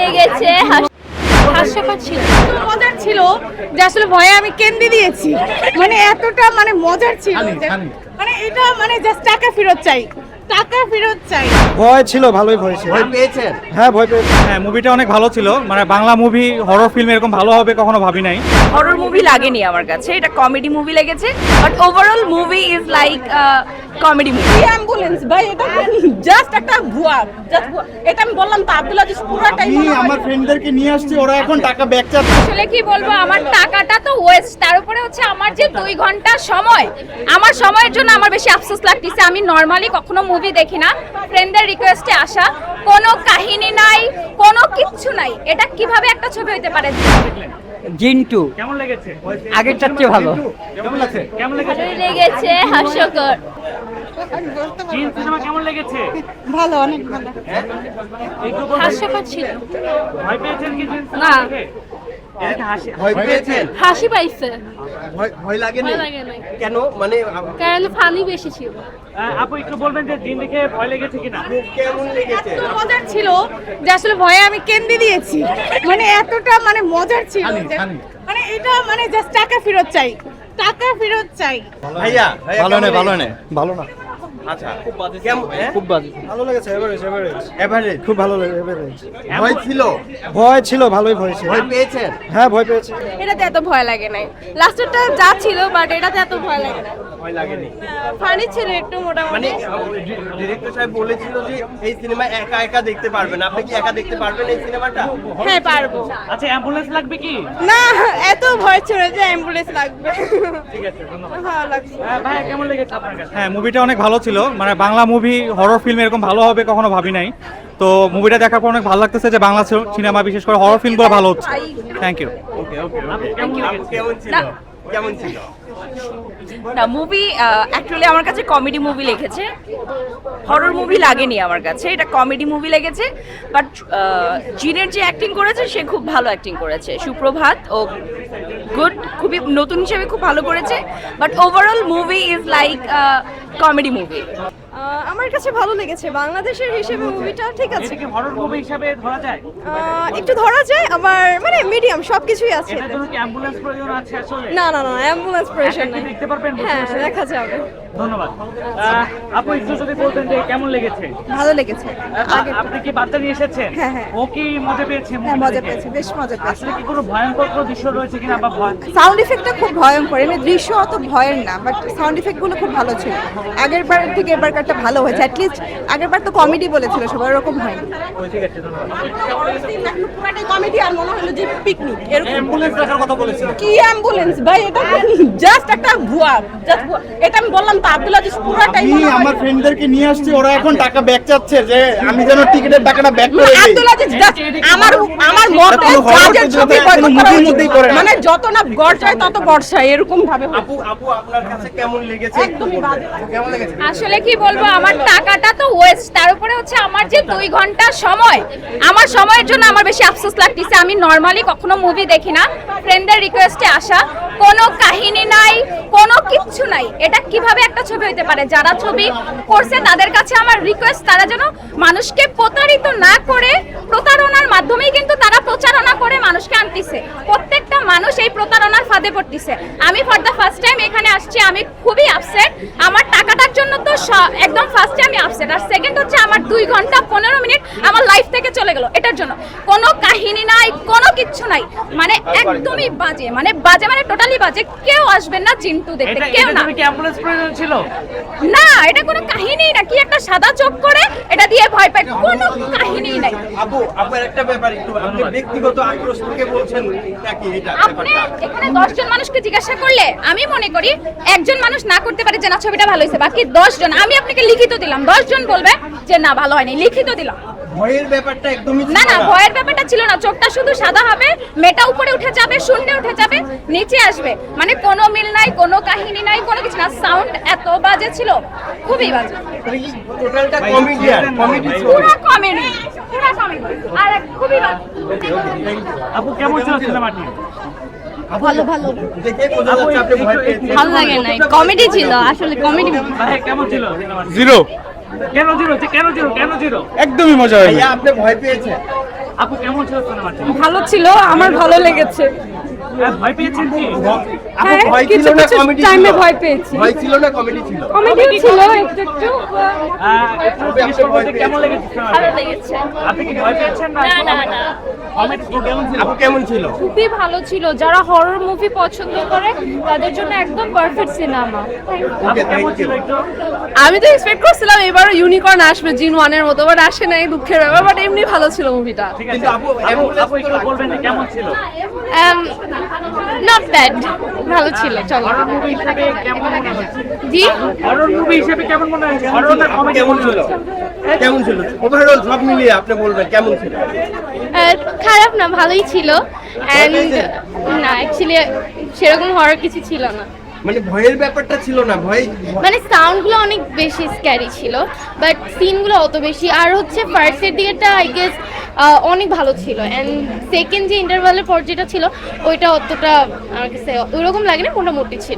লেগেছে হাস্যকর ছিল। এত মজার ছিল যে আসলে ভয়ে আমি কেন্দ্রে দিয়েছি। মানে এতটা মানে মজার ছিল মানে এটা মানে জাস্ট টাকা ফেরত চাই। টাকা ফেরত চাই। ভয় ছিল ভালোই ভয় ছিল। ভয় পেয়েছেন? হ্যাঁ ভয় পেয়েছি হ্যাঁ মুভিটা অনেক ভালো ছিল। মানে বাংলা মুভি হরর ফিল্ম এরকম ভালো হবে কখনো ভাবি নাই। হরর মুভি লাগেনি আমার কাছে এটা কমেডি মুভি লেগেছে। But overall movie is like comedy movie ambulance ভাই এটা জাস্ট একটা ভুয়া জাস্ট ভুয়া। এটা আমি বললাম তো আব্দুল আজিজ পুরোটাই আমি আমার ফ্রেন্ডদেরকে নিয়ে আসছি ওরা এখন টাকা ব্যাক চাচ্ছে। আসলে কি বলব আমার টাকাটা ওয়েস্ট তার উপরে হচ্ছে আমার যে দুই ঘণ্টা সময় আমার সময়ের জন্য আমার বেশি আফসোস লাগতেছে। আমি নর্মালি কখনো মুভি দেখি না। ফ্রেন্ডদের রিকোয়েস্টে আসা কোনো কাহিনী নাই কোনো কিচ্ছু নাই। এটা কীভাবে একটা ছবি হইতে পারে? জিন্টু। কেমন লেগেছে? আগের চারটে ভালো। কেমন লাগছে? কেমন লেগেছে? লেগেছে হাস্যকর। জিন সিনেমা কেমন লেগেছে? ভালো অনেক ভালো। হাস্যকর ছিল। ভয় পেয়েছেন কি না। এদিকে হাসি ভয় পেয়েছেন? হাসি পাইছে। ভয় লাগে নাই। কেন? মানে কারণ ফানি বেশি ছিল। আপু একটু বলবেন যে জিন দেখে ভয় লেগেছে কিনা? কেমন লেগেছে? এত মজার ছিল যে আসলে ভয়ে আমি কেন্দ্রে দিয়েছি। মানে এতটা মানে মজার ছিল মানে এটা মানে জাস্ট টাকা ফেরত চাই। টাকা ফেরত চাই। ভাইয়া ভাইয়া ভালো না ভালো না ভালো না। আচ্ছা কেমন খুব বাজে ভালো লেগেছে এভারেজ এভারেজ এভারেজ খুব ভালো লেগেছে এভারেজ ভয় ছিল ভয় ছিল ভালোই ভয় ছিল। ভয় পেয়েছেন? হ্যাঁ ভয় পেয়েছি। এটাতে এত ভয় লাগে নাই। লাস্টেরটা যা ছিল বাট এটাতে এত ভয় লাগে না ভয় লাগেনি। ফানি ছিল একটু মানে ডিরেক্টর সাহেব বলেছিল যে এই সিনেমা একা একা দেখতে পারবেন। আপনি কি একা দেখতে পারবেন এই সিনেমাটা হ্যাঁ পারব। আচ্ছা অ্যাম্বুলেন্স লাগবে কি? না এত ভয় ছিল যে অ্যাম্বুলেন্স লাগবে। ঠিক আছে ধন্যবাদ। ভালো লাগছে। আহ, ভাইয়া কেমন লেগেছে আপনার কাছে? হ্যাঁ মুভিটা অনেক ভালো ছিল। মানে বাংলা মুভি হরর ফিল্ম এরকম ভালো হবে কখনো ভাবি নাই। তো মুভিটা দেখার পর অনেক ভালো লাগতেছে যে বাংলা সিনেমা বিশেষ করে হরর ফিল্মগুলো ভালো হচ্ছে। থ্যাংক ইউ কেমন। ছিল? না মুভি অ্যাকচুয়ালি আমার কাছে কমেডি মুভি লেগেছে। হরর মুভি লাগেনি আমার কাছে, এটা কমেডি মুভি লেগেছে। বাট জিনের যে অ্যাক্টিং করেছে, সে খুব ভালো অ্যাক্টিং করেছে। সুপ্রভাত ও গুড খুবই নতুন হিসেবে খুব ভালো করেছে। But overall movie is like comedy movie আমার কাছে ভালো লেগেছে। বাংলাদেশের হিসেবে মুভিটা ঠিক আছে। এটাকে হরর মুভি হিসেবে ধরা যায়? একটু ধরা যায় আবার মানে মিডিয়াম সবকিছুই আছে এটার জন্য কি অ্যাম্বুলেন্স প্রয়োজন আছে আসলে? না না না অ্যাম্বুলেন্স প্রয়োজন নেই নাই। দেখতে পারবেন? হ্যাঁ দেখা যাবে। ধন্যবাদ। আপু একটু যদি বলতেন যে কেমন লেগেছে? ভালো লেগেছে। আপনি কি বার্তা নিয়ে এসেছেন? হ্যাঁ, হ্যাঁ। ও কি মজা পেয়েছে হ্যাঁ মজা পেয়েছে বেশ মজা পেয়েছে। আসলে কি কোনো ভয়ঙ্কর কোনো দৃশ্য রয়েছে কিনা বা ভয়? সাউন্ড ইফেক্টটা খুব ভয়ঙ্কর এমনি দৃশ্য অত ভয়ের না বাট সাউন্ড ইফেক্টগুলো খুব ভালো ছিল। আগের বার থেকে এবারকারটা ভালো হয়েছে অ্যাটলিস্ট আগের বার তো কমেডি বলেছিল সবার ওরকম হয়নি। ঠিক আছে ধন্যবাদ। কমেডি আর মনে হলো যে পিকনিক এরকম অ্যাম্বুলেন্স রাখার কথা বলেছিল। কি অ্যাম্বুলেন্স? ভাই এটা জাস্ট একটা ভুয়া জাস্ট ভুয়া। এটা আমি বললাম তো আব্দুল আজিজ পুরোটাই আমি আমার ফ্রেন্ডদেরকে নিয়ে আসছি ওরা এখন টাকা ব্যাক চাচ্ছে যে আমি যেন টিকিটের টাকাটা ব্যাক করে দিই। আব্দুল আজিজ আমার আমার মতে তো ছবি। মধ্যেই করে মানে যত না গর্জায় তত বর্ষায় এরকম ভাবে আপু আপু আপনার কাছে কেমন লেগেছে? একদমই বাজে। কেমন লেগেছে? আসলে কি বলব আমার টাকাটা তো ওয়েস্ট আমার যে দুই ঘণ্টা সময়, আমার সময়ের জন্য আমার বেশি আফসোস লাগতেছে। আমি নর্মালি কখনো মুভি দেখি না। ফ্রেন্ডদের রিকোয়েস্টে আসা, কোনো কাহিনী নাই, কোনো কিচ্ছু নাই। এটা কীভাবে একটা ছবি হইতে পারে? যারা ছবি করছে, তাদের কাছে আমার রিকোয়েস্ট তারা যেন মানুষকে প্রতারিত না করে, প্রতারণার মাধ্যমেই কিন্তু তারা প্রচারণা করে মানুষকে আনতেছে। প্রত্যেকটা মানুষ এই প্রতারণার ফাঁদে পড়তেছে। আমি ফর দ্য ফার্স্ট টাইম এখানে আসছি, আমি খুবই আপসেট আমার টাকাটার জন্য তো একদম ফার্স্টে আমি আপসেট আর সেকেন্ড হচ্ছে আমার দুই ঘণ্টা পনেরো মিনিট আমার লাইফ থেকে চলে গেল, এটার জন্য। কোনো কাহিনী কোনো কিচ্ছু নাই। মানে একদমই বাজে। মানে বাজে মানে টোটালি বাজে। কেউ আসবেন না চিন্টু দেখতে কেউ না। কি অ্যাম্বুলেন্স প্রয়োজন ছিল? না এটা কোনো কাহিনী না। কি একটা সাদা চোখ করে এটা দিয়ে ভয় পায়? কোনো কাহিনী নাই। আপু আপু একটা ব্যাপার একটু আপনি ব্যক্তিগত আক্রোশ থেকে বলছেন নাকি এটা আপনি এখানে দশজন মানুষকে জিজ্ঞাসা করলে আমি মনে করি একজন মানুষ না করতে পারে যে না ছবিটা ভালো হয়েছে। বাকি দশজন আমি আপনাকে লিখিত দিলাম। দশজন বলবে যে না ভালো হয়নি। লিখিত দিলাম। ভয়ের ব্যাপারটা একদমই ছিল না না। ভয়ের ব্যাপারটা ছিল না। চোখটা শুধু সাদা হবে মেটা উপরে উঠে যাবে শূন্যে উঠে যাবে নিচে আসবে। মানে কোনো মিল নাই কোনো কাহিনী নাই কোনো কিছু না। সাউন্ড এত বাজে ছিল খুবই বাজে। টোটালটা কমেডিয়ান কমেডি পুরো কমেডি পুরো কমেডি আর খুবই বাজে। আপু কেমন ছিল সিনেমাটি ভালো ভালো। ভালো লাগে নাই। কমেডি ছিল আসলে কমেডি কেমন ছিল জিরো কেন জিরো? কেন জিরো? কেন জিরো? একদমই মজা হয়নি। আপনি ভয় পেয়েছেন। আপু কেমন ছিল সিনেমাটি ভালো ছিল আমার ভালো লেগেছে। হ্যাঁ, ভয় পেয়েছেন কি? আপু হ্যাঁ, ভয় ছিল না কমেডি ছিল। ভয় পেয়েছি। ছিল না কমেডি ছিল? কমেডি ছিল। একটু একটু। আহ, একটু জিজ্ঞেস করব যে কেমন লেগেছে ভালো লেগেছে আপনি কি ভয় পেয়েছেন না না না না কেমন ছিল আপু কেমন ছিল খুবই ভালো ছিল। যারা হরর মুভি পছন্দ করে তাদের জন্য একদম পারফেক্ট সিনেমা আমি তো এক্সপেক্ট করছিলাম এবার ইউনিকর্ন আসবে জিন ওয়ানের মতো বাট আসে নাই দুঃখের ব্যাপার বাট এমনি ভালো ছিল মুভিটা নট ব্যাড ভালো ছিল চলো। মনে জি? হরর মুভি হিসেবে কেমন মনে কমেডি কেমন ছিল? কেমন ছিল? ওভারঅল সব মিলিয়ে আপনি বলবেন কেমন ছিল? খারাপ না ভালোই ছিল। অ্যান্ড না অ্যাকচুয়ালি সেরকম হওয়ার কিছু ছিল না। মানে ভয়ের ব্যাপারটা ছিল না? ভয় মানে সাউন্ডগুলো অনেক বেশি স্ক্যারি ছিল বাট সিনগুলো অত বেশি। আর হচ্ছে ফার্স্টের দিকেটা আই গেস অনেক ভালো ছিল। অ্যান্ড সেকেন্ড যে ইন্টারভালের পর যেটা ছিল ওইটা অতটা আমার কাছে ওইরকম লাগে না মোটামুটি ছিল।